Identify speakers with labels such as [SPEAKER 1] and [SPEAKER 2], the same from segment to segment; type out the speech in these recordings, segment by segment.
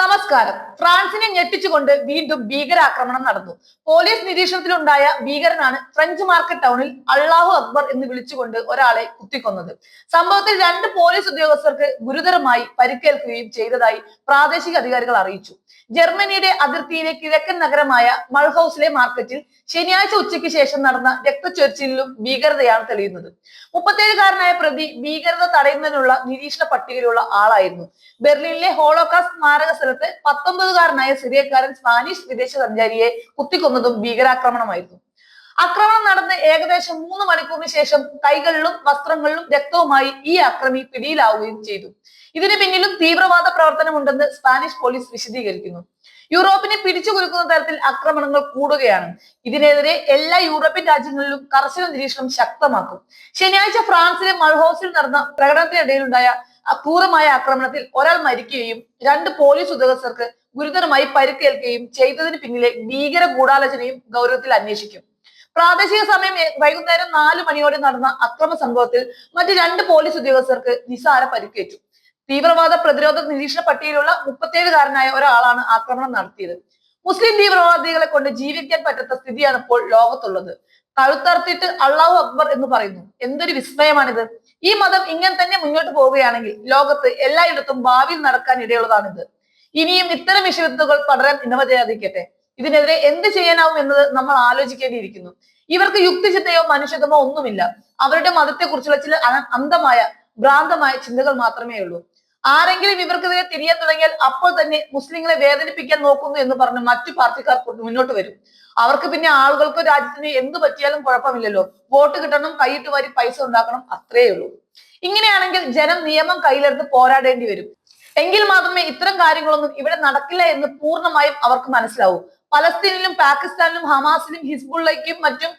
[SPEAKER 1] നമസ്കാരം. ഫ്രാൻസിനെ ഞെട്ടിച്ചുകൊണ്ട് വീണ്ടും ഭീകരാക്രമണം നടന്നു. പോലീസ് നിരീക്ഷണത്തിലുണ്ടായ ഭീകരനാണ് ഫ്രഞ്ച് മാർക്കറ്റ് ടൗണിൽ അള്ളാഹു അക്ബർ എന്ന് വിളിച്ചുകൊണ്ട് ഒരാളെ കുത്തിക്കൊന്നത്. സംഭവത്തിൽ രണ്ട് പോലീസ് ഉദ്യോഗസ്ഥർക്ക് ഗുരുതരമായി പരിക്കേൽക്കുകയും ചെയ്തതായി പ്രാദേശിക അധികാരികൾ അറിയിച്ചു. ജർമ്മനിയുടെ അതിർത്തിയിലെ കിഴക്കൻ നഗരമായ മൾഹൌസിലെ മാർക്കറ്റിൽ ശനിയാഴ്ച ഉച്ചയ്ക്ക് ശേഷം നടന്ന രക്തച്ചൊരിച്ചിലും ഭീകരതയാണ് തെളിയുന്നത്. മുപ്പത്തേഴുകാരനായ പ്രതി ഭീകരത തടയുന്നതിനുള്ള നിരീക്ഷണ പട്ടികയിലുള്ള ആളായിരുന്നു. ബെർലിനിലെ ഹോളോകാസ്റ്റ് സ്മാരക സ്ഥലത്ത് പത്തൊമ്പതുകാരനായ സിറിയക്കാരൻ സ്പാനിഷ് വിദേശ സഞ്ചാരിയെ കുത്തിക്കൊന്നതും ഭീകരാക്രമണമായിരുന്നു. ആക്രമണം നടന്ന് ഏകദേശം മൂന്ന് മണിക്കൂറിന് ശേഷം കൈകളിലും വസ്ത്രങ്ങളിലും രക്തവുമായി ഈ അക്രമി പിടിയിലാവുകയും ചെയ്തു. ഇതിന് പിന്നിലും തീവ്രവാദ പ്രവർത്തനമുണ്ടെന്ന് സ്പാനിഷ് പോലീസ് വിശദീകരിക്കുന്നു. യൂറോപ്പിനെ പിടിച്ചു കുലുക്കുന്ന തരത്തിൽ ആക്രമണങ്ങൾ കൂടുകയാണ്. ഇതിനെതിരെ എല്ലാ യൂറോപ്യൻ രാജ്യങ്ങളിലും കർശന നിരീക്ഷണം ശക്തമാക്കും. ശനിയാഴ്ച ഫ്രാൻസിലെ മൾഹോസിൽ നടന്ന പ്രകടനത്തിനിടയിലുണ്ടായ ക്രൂരമായ ആക്രമണത്തിൽ ഒരാൾ മരിക്കുകയും രണ്ട് പോലീസ് ഉദ്യോഗസ്ഥർക്ക് ഗുരുതരമായി പരിക്കേൽക്കുകയും ചെയ്തതിന് പിന്നിലെ ഭീകര ഗൂഢാലോചനയും ഗൗരവത്തിൽ അന്വേഷിക്കും. പ്രാദേശിക സമയം വൈകുന്നേരം നാല് മണിയോടെ നടന്ന അക്രമ സംഭവത്തിൽ മറ്റ് രണ്ട് പോലീസ് ഉദ്യോഗസ്ഥർക്ക് നിസാര പരിക്കേറ്റു. തീവ്രവാദ പ്രതിരോധ നിരീക്ഷണ പട്ടികയിലുള്ള മുപ്പത്തേഴുകാരനായ ഒരാളാണ് ആക്രമണം നടത്തിയത്. മുസ്ലിം തീവ്രവാദികളെ കൊണ്ട് ജീവിക്കാൻ പറ്റാത്ത സ്ഥിതിയാണ് ഇപ്പോൾ ലോകത്തുള്ളത്. കഴുത്തർത്തിട്ട് അള്ളാഹു അക്ബർ എന്ന് പറയുന്നു. എന്തൊരു വിസ്മയമാണിത്. ഈ മതം ഇങ്ങനെ തന്നെ മുന്നോട്ട് പോവുകയാണെങ്കിൽ ലോകത്ത് എല്ലായിടത്തും ഭാവിയിൽ നടക്കാൻ ഇടയുള്ളതാണിത്. ഇനിയും ഇത്തരം വിഷയത്തുകൾ പടരാൻ ഇടവരാതിരിക്കട്ടെ ഇതിനെതിരെ എന്ത് ചെയ്യാനാവും എന്നത് നമ്മൾ ആലോചിക്കേണ്ടിയിരിക്കുന്നു. ഇവർക്ക് യുക്തിചിന്തയോ മനുഷ്യത്വമോ ഒന്നുമില്ല. അവരുടെ മതത്തെക്കുറിച്ചുള്ള ചില അന്ധമായ ഭ്രാന്തമായ ചിന്തകൾ മാത്രമേ ഉള്ളൂ ആരെങ്കിലും ഇവർക്കെതിരെ തിരിയാൻ തുടങ്ങിയാൽ അപ്പോൾ തന്നെ മുസ്ലിങ്ങളെ വേദനിപ്പിക്കാൻ നോക്കുന്നു എന്ന് പറഞ്ഞ് മറ്റു പാർട്ടിക്കാർ മുന്നോട്ട് വരും. അവർക്ക് പിന്നെ ആളുകൾക്ക് രാജ്യത്തിന് എന്ത് പറ്റിയാലും കുഴപ്പമില്ലല്ലോ. വോട്ട് കിട്ടണം കൈയിട്ട് വരി പൈസ ഉണ്ടാക്കണം അത്രേ ഉള്ളൂ. ഇങ്ങനെയാണെങ്കിൽ ജനം നിയമം കയ്യിലെടുത്ത് പോരാടേണ്ടി വരും. എങ്കിൽ മാത്രമേ ഇത്തരം കാര്യങ്ങളൊന്നും ഇവിടെ നടക്കില്ല എന്ന് പൂർണമായും അവർക്ക് മനസ്സിലാവൂ. പലസ്തീനിലും പാകിസ്ഥാനിലും ഹമാസിലും ഹിസ്ബുള്ളയ്ക്കും മറ്റും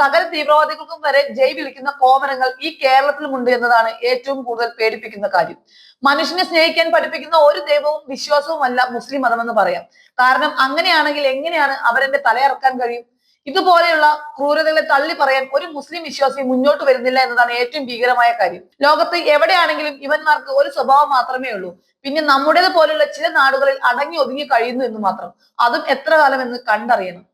[SPEAKER 1] സകല തീവ്രവാദികൾക്കും വരെ ജയ് വിളിക്കുന്ന കോമരങ്ങൾ ഈ കേരളത്തിലുമുണ്ട് എന്നതാണ് ഏറ്റവും കൂടുതൽ പേടിപ്പിക്കുന്ന കാര്യം. മനുഷ്യനെ സ്നേഹിക്കാൻ പഠിപ്പിക്കുന്ന ഒരു ദൈവവും വിശ്വാസവുമല്ല മുസ്ലിം മതമെന്ന് പറയാം. കാരണം അങ്ങനെയാണെങ്കിൽ എങ്ങനെയാണ് അവരെന്റെ തലയിറക്കാൻ കഴിയും? ഇതുപോലെയുള്ള ക്രൂരതകളെ തള്ളി പറയാൻ ഒരു മുസ്ലിം വിശ്വാസി മുന്നോട്ട് വരുന്നില്ല എന്നതാണ് ഏറ്റവും ഭീകരമായ കാര്യം. ലോകത്ത് എവിടെയാണെങ്കിലും ഇവന്മാർക്ക് ഒരു സ്വഭാവം മാത്രമേ ഉള്ളൂ. പിന്നെ നമ്മുടേത് പോലുള്ള ചില നാടുകളിൽ അടങ്ങി ഒതുങ്ങി കഴിയുന്നു എന്ന് മാത്രം. അതും എത്ര കാലം എന്ന് കണ്ടറിയണം.